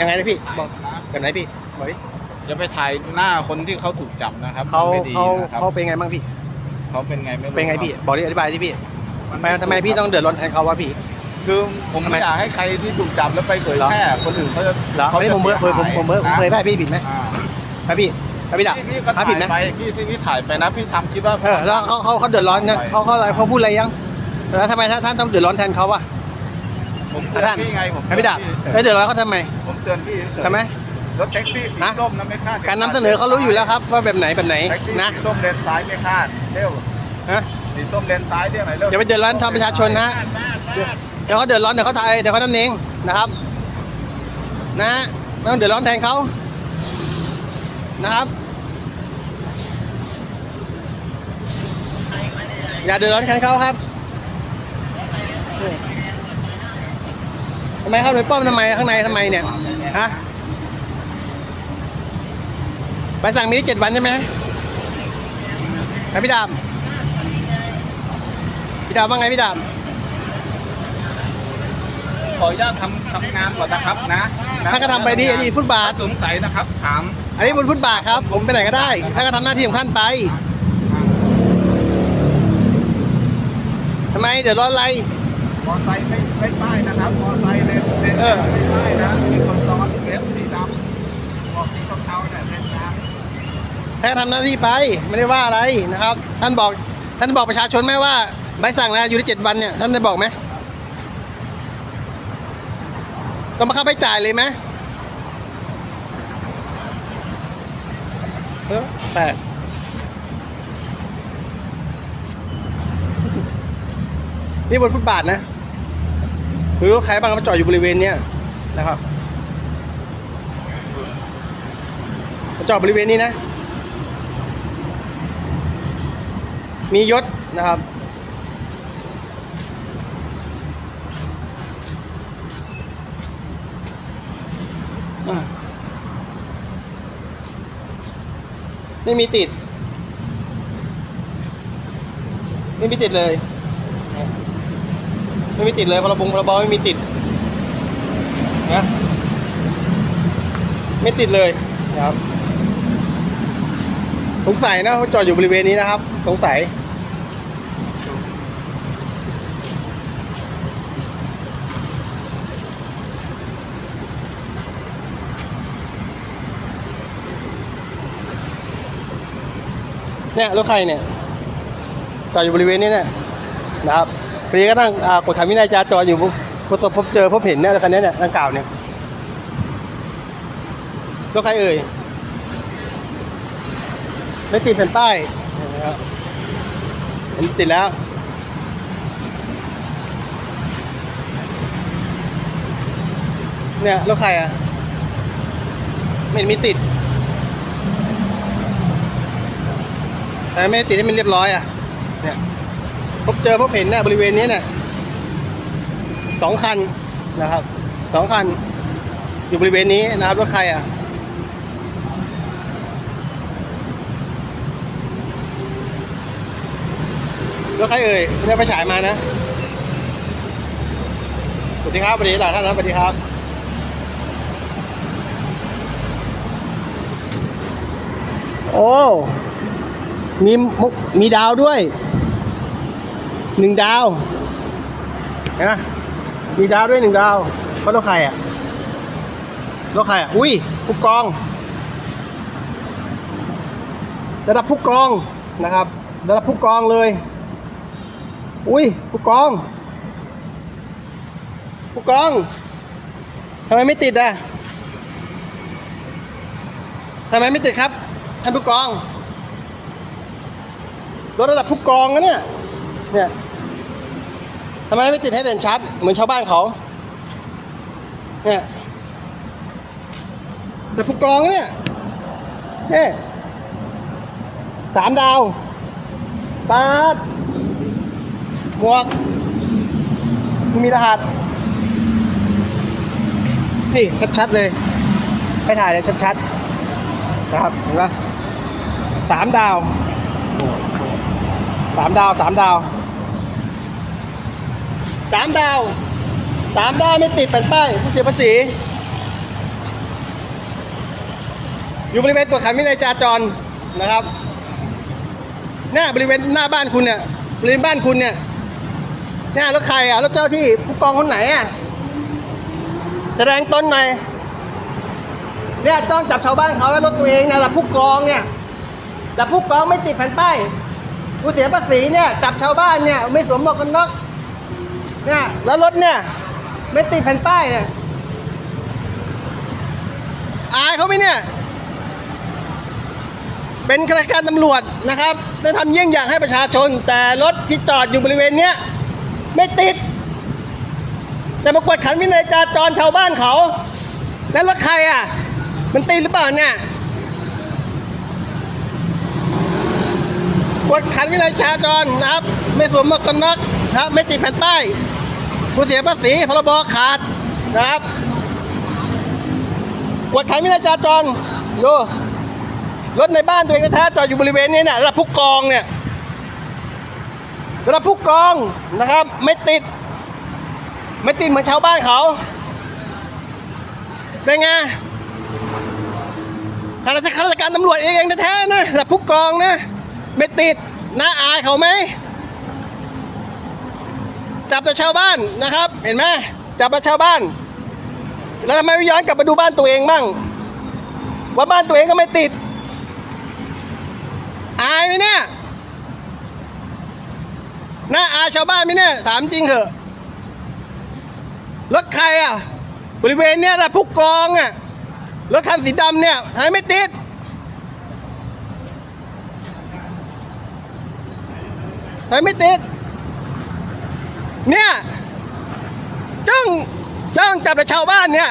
ยังไงนะพี่บอกแบบไหนพี่บอกดิจะไปถ่ายหน้าคนที่เขาถูกจับนะครับเขาไม่ดีเขานะครับเขาเป็นไงบ้างพี่ เขาเป็นไงไม่รู้เป็นไงพี่บอกดิอธิบายดิพี่ทำไมทำไมพี่ต้องเดือดร้อนแทนเขาวะพี่ คือผมทำไม ไม่อยากให้ใครที่ถูกจับแล้วไปเผยแพร่คนอื่นเขาจะเหรอเขาไม่จะได้ผมเผยผมผมผมผมเผยแพร่พี่ผิดไหมอ่าครับพี่ครับพี่ดับพี่พี่ก็ครับถ่าผิดยไหมไปพี่ที่พี่ถ่ายไปนะพี่ทำคิดว่า เออแล้วเขาเขาเขาเดือดร้อนนะเขาเขาอะไรเขาพูดอะไรยังแล้วทำไมท่านท่านต้องเดือดร้อนแทนเขาวะ ผมเตือท่านนพี่ไงผมครับพี่ดับเตือนไม่เดือดร้อนเขาทำไมผมเตือนพี่เฉยๆทำไมรถแท็กซี่สีฮะส้มนะไม่คาดการนำเสนอเขารู้อยู่แล้วครับ ว่าแบบไหนแบบไหนแท็กซี่นะสีส้มเลนซ้ายไม่คาดเร็วฮะสีส้มเลนซ้ายเที่ยวไหนเร็วอย่าไปเดือดร้อนทำประชาชนนะเดี๋ยวเขาเดือดร้อนเดี๋ยวเขาทายเดี๋ยวเขานั่นเองนะครับ นะไม่ต้องเดือดร้อนแทนเขานะครับอย่าเดือดร้อนแทนเขาครับนี่ ทำไมครับหน่วยป้อมทำไมข้างในทำไมเนี่ยฮะใบสั่งมีได้เจ็ดวันใช่ไหมครับพี่ดามพี่ดามว่าไงพี่ดามขออนุญาตทำทำงานก่อนนะครับนะนะท่านก็ทำไปดิอันนี้ฟุตบาทถ้สงสัยนะครับถาม อันนี้บนฟุตบาทครับ ผมไปไหนก็ได้ท่านก็ทำหน้าที่ของท่านไปทำไมเดือดร้อนอะไรมอไซค์ไม่ เออ ไม่ป้ายนะมีคนซ้อนเล็บสีดำบอกสีเทาๆเนี่ยเล่นกลางท่ทำหน้าที่ไปไม่ได้ว่าอะไรนะครับ ท่านบอกท่านบอกประชาชนไหมว่าใบสั่งนะอยู่ที่เจ็ดวันเนี่ยท่านได้บอกไหมต้องมาเข้าไปจ่ายเลยไหมเออแปลกนี่บนฟุตบาทนะ หรือรถใครบ้างมาจอดอยู่บริเวณเนี้ยนะครับมาจอดบริเวณนี้นะ มียศนะครับไม่มีติด ไม่มีติดเลย ไม่มีติดเลยพรบงพรบไม่มีติดนะไม่ติดเลยนะครับ สงสัยนะเขาจอดอยู่บริเวณนี้นะครับ สงสัยเนี่ยรถใครเนี่ยจอดอยู่บริเวณนี้เนี่ยนะครับ พอดีก็นั่งอ่ากดขันวินัยจราจรอยู่พบพบพบเจอพบเห็นเนี่ยรถคันนี้เนี่ยดังกล่าวเนี่ยรถใครเอ่ยไม่ติดแผ่นป้ายนะครับเห็นติดแล้วเนี่ยรถใครอะไม่เห็นมีติดแต่ไม่ติดให้มันเรียบร้อยอะเนี่ย บเจอพบเห็นเนี่ยบริเวณนี้เนี่ยสองคันนะครับสองคัน อยู่บริเวณนี้นะครับรถใครอะรถใครเอ่ยไม่ได้ไปฉายมานะสวัสดีครับสวัสดีหลายท่านนะสวัสดีครับโอ้มีมีดาวด้วย หนึ่งดาวเห็นไหมมีดาวด้วยหนึ่งดาวเพราะรถใครอะรถใครอะอุ้ยผู้กอง ระดับผู้กองนะครับ ระดับผู้กองเลย อุ้ยผู้กอง ผู้กองทำไมไม่ติดอะทำไมไม่ติดครับท่านผู้กองรถระดับผู้กองนะเนี่ยเนี่ย ทำไมไม่ติดให้เด่นชัด เหมือนชาวบ้านเขา เนี่ยแต่ผู้กองเนี่ยเนี่ยสามดาวปาดหมวกมีรหัส นี่ ชัดๆเลยให้ถ่ายเลยชัดๆ นะครับ เห็นปะสามดาว สามดาว สามดาว สามดาวสามดาวไม่ติดแผ่นป้ายผู้เสียภาษี อยู่บริเวณตรวจขันวินัยจราจรนะครับ หน้าบริเวณหน้าบ้านคุณเนี่ยบริเวณบ้านคุณเนี่ยหน้ารถใครอะรถเจ้าที่ผู้กองคนไหนอะแสดงตนหน่อยเนี่ยต้องจับชาวบ้านเขาแล้วรถตัวเองนะระผู้กองเนี่ยแต่ผู้กองไม่ติดแผ่นป้ายผู้เสียภาษีเนี่ยจับชาวบ้านเนี่ยไม่สวมหมวกกันน็อก เนี่ยแล้วรถเนี่ย ไม่ติดแผ่นป้ายเนี่ยอายเขาไหมเนี่ย เป็นข้าราชการตำรวจนะครับจะทำเยี่ยงอย่างให้ประชาชน แต่รถที่จอดอยู่บริเวณเนี้ยไม่ติด แต่มากวดขันวินัยจราจรชาวบ้านเขา แล้วรถใครอะ มันติดหรือเปล่าเนี่ยกวดขันวินัยจราจรนะครับ ไม่สวมหมวกกันน็อกนะครับ ไม่ติดแผ่นป้าย ผู้เสียภาษีพรบขาดนะครับกวดขันวินัยจราจรดูรถในบ้านตัวเองแท้ๆจอดอยู่บริเวณนี้เนี่ยระดับผู้กองเนี่ยระดับผู้กองนะครับ ไม่ติด ไม่ติดเหมือนชาวบ้านเขาเป็นไงข้าราชข้าราชการตำรวจเองแท้ๆนะระดับผู้กองนะ ไม่ติดน่าอายเขาไหม จับแต่ชาวบ้านนะครับ เห็นไหมจับแต่ชาวบ้าน แล้วทำไมไม่ย้อนกลับมาดูบ้านตัวเองบ้าง ว่าบ้านตัวเองก็ไม่ติด อายไหมเนี่ยน่าอายชาวบ้านไหมเนี่ยถามจริงเถอะรถใครอะ บริเวณเนี้ยนะผู้กองอะรถคันสีดำเนี่ยทำไมไม่ติดทำไมไม่ติด เนี่ยจ้องจ้องจับแต่ชาวบ้านเนี่ย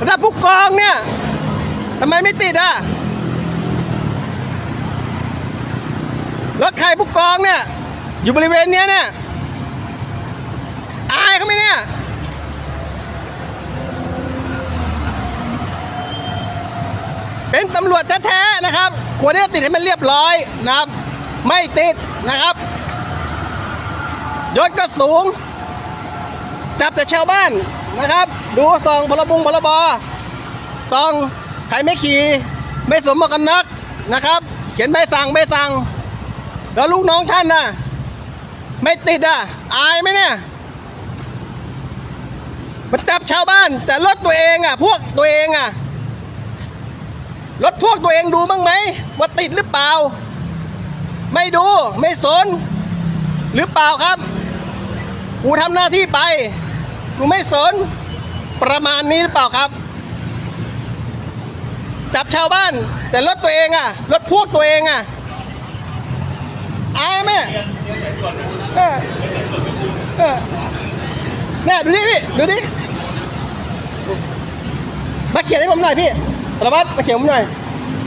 ระดับผู้กองเนี่ยทำไมไม่ติดอะรถใครผู้กองเนี่ย อยู่บริเวณเนี้ยเนี่ยอายเขาไหมเนี่ยเป็นตำรวจแท้ๆนะครับควรจะติดให้มันเรียบร้อยนะครับ ไม่ติดนะครับ ยศก็สูง จับแต่ชาวบ้านนะครับ ดูซองพลบุงพลบอซองใครไม่ขี่ไม่สวมหมวกกันน็อกนะครับ เขียนใบสั่งใบสั่ง แล้วลูกน้องท่านน่ะ ไม่ติดอะ อายไหมเนี่ย มันจับชาวบ้าน แต่รถตัวเองอะ พวกตัวเองอะรถพวกตัวเองดูบ้างไหมว่าติดหรือเปล่า ไม่ดูไม่สน หรือเปล่าครับ กูทำหน้าที่ไป กูไม่สน ประมาณนี้หรือเปล่าครับ จับชาวบ้าน แต่รถตัวเองอะ รถพวกตัวเองอะอายไหมเออเออนี่ดูดิพี่ ดูดิ มาเขียนให้ผมหน่อยพี่สารวัตรมาเขียนผมหน่อย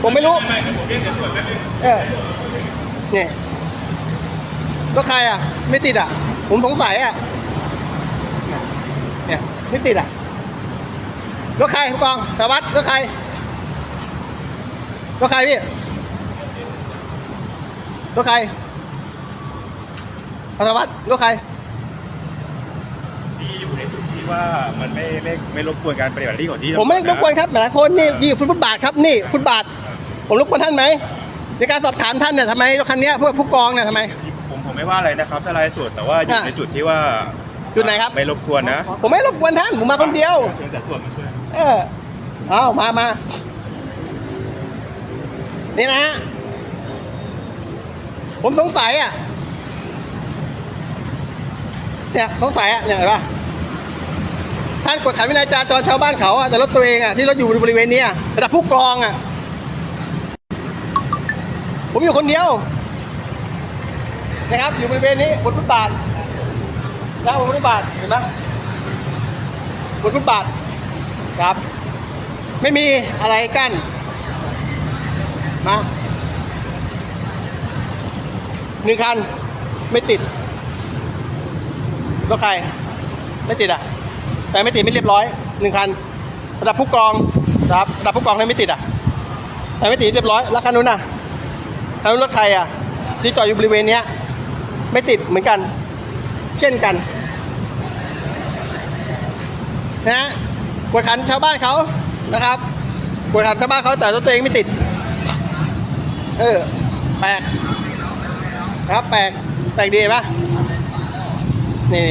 ผมไม่รู้ เออเนี่ย รถใครอะ ไม่ติดอะ ผมสงสัยอะ เนี่ยไม่ติดอะรถใครผู้กองสารวัตรรถใครรถใครพี่รถใครสารวัตรรถใครที่อยู่ในจุดที่ว่ามันไม่ไม่ไม่รบกวนการปฏิบัติหน้าที่ของที่ผมไม่รบกวนครับหลายคนนี่อยู่ฟุตบาทครับนี่ฟุตบาท ผมรบกวนท่านไหมในการสอบถามท่านเนี่ยทำไมรถคันเนี้ยพวกผู้กองเนี่ยทำไม ผมผมไม่ว่าอะไรนะครับถ้ารายสุดแต่ว่าอยู่อะในจุดที่ว่าจุดไหนครับ ไม่รบกวนนะผมไม่รบกวนท่านผมมาคนเดียวเชิญจัดตรวจมาช่วยเออเอามามานี่นะฮะผมสงสัยอะเนี่ยสงสัยอะเนี่ยเห็นปะท่านกดขันวินัยจราจรชาวบ้านเขาอะแต่รถตัวเองอะที่รถอยู่บริเวณเนี้ยระดับผู้กองอะผมอยู่คนเดียว นะครับ อยู่บริเวณนี้บนฟุตบาทนะบนฟุตบาทเห็นไหมบนฟุตบาทครับ ไม่มีอะไรกั้นมาหนึ่งคันไม่ติดรถใคร ไม่ติดอะ แต่ไม่ติดไม่เรียบร้อยหนึ่งคันระดับผู้กองนะครับระดับผู้กองเนี่ยไม่ติดอะ แต่ไม่ติดเรียบร้อยแล้วคันนู้นน่ะคันนู้นรถใครอะ ที่จอดอยู่บริเวณเนี้ย ไม่ติดเหมือนกัน เช่นกัน นะกวดขันชาวบ้านเขานะครับกดขันชาวบ้านเขาแต่ตัวเองไม่ติด เออ แปลกนะครับแปลก แปลกดีเห็นปะนี่